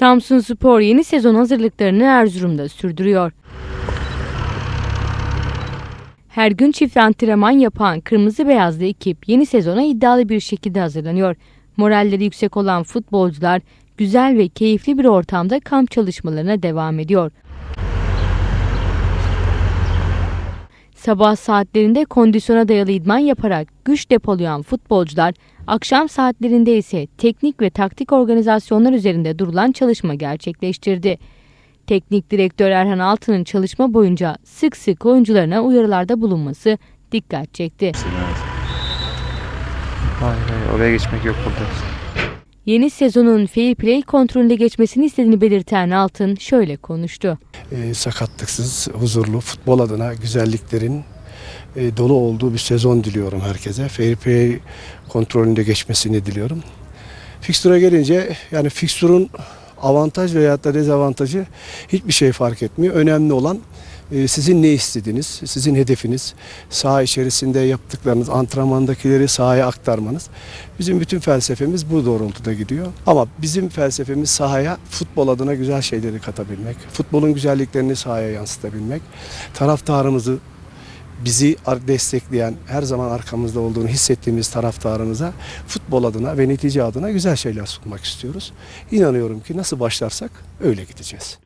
Samsun Spor yeni sezon hazırlıklarını Erzurum'da sürdürüyor. Her gün çift antrenman yapan kırmızı beyazlı ekip yeni sezona iddialı bir şekilde hazırlanıyor. Moralleri yüksek olan futbolcular güzel ve keyifli bir ortamda kamp çalışmalarına devam ediyor. Sabah saatlerinde kondisyona dayalı idman yaparak güç depolayan futbolcular, akşam saatlerinde ise teknik ve taktik organizasyonlar üzerinde durulan çalışma gerçekleştirdi. Teknik direktör Erhan Altın'ın çalışma boyunca sık sık oyuncularına uyarılarda bulunması dikkat çekti. Hayır hayır oraya geçmek yok burada. Yeni sezonun fair play kontrolünde geçmesini istediğini belirten Altın şöyle konuştu. e, sakatlıksız, huzurlu, futbol adına güzelliklerin e, dolu olduğu bir sezon diliyorum herkese. Fair play kontrolünde geçmesini diliyorum. Fixture'a gelince yani fixture'un avantaj veya da dezavantajı hiçbir şey fark etmiyor. Önemli olan sizin ne istediğiniz, sizin hedefiniz, saha içerisinde yaptıklarınız, antrenmandakileri sahaya aktarmanız. Bizim bütün felsefemiz bu doğrultuda gidiyor. Ama bizim felsefemiz sahaya futbol adına güzel şeyleri katabilmek, futbolun güzelliklerini sahaya yansıtabilmek, taraftarımızı bizi destekleyen, her zaman arkamızda olduğunu hissettiğimiz taraftarımıza futbol adına ve netice adına güzel şeyler sunmak istiyoruz. İnanıyorum ki nasıl başlarsak öyle gideceğiz.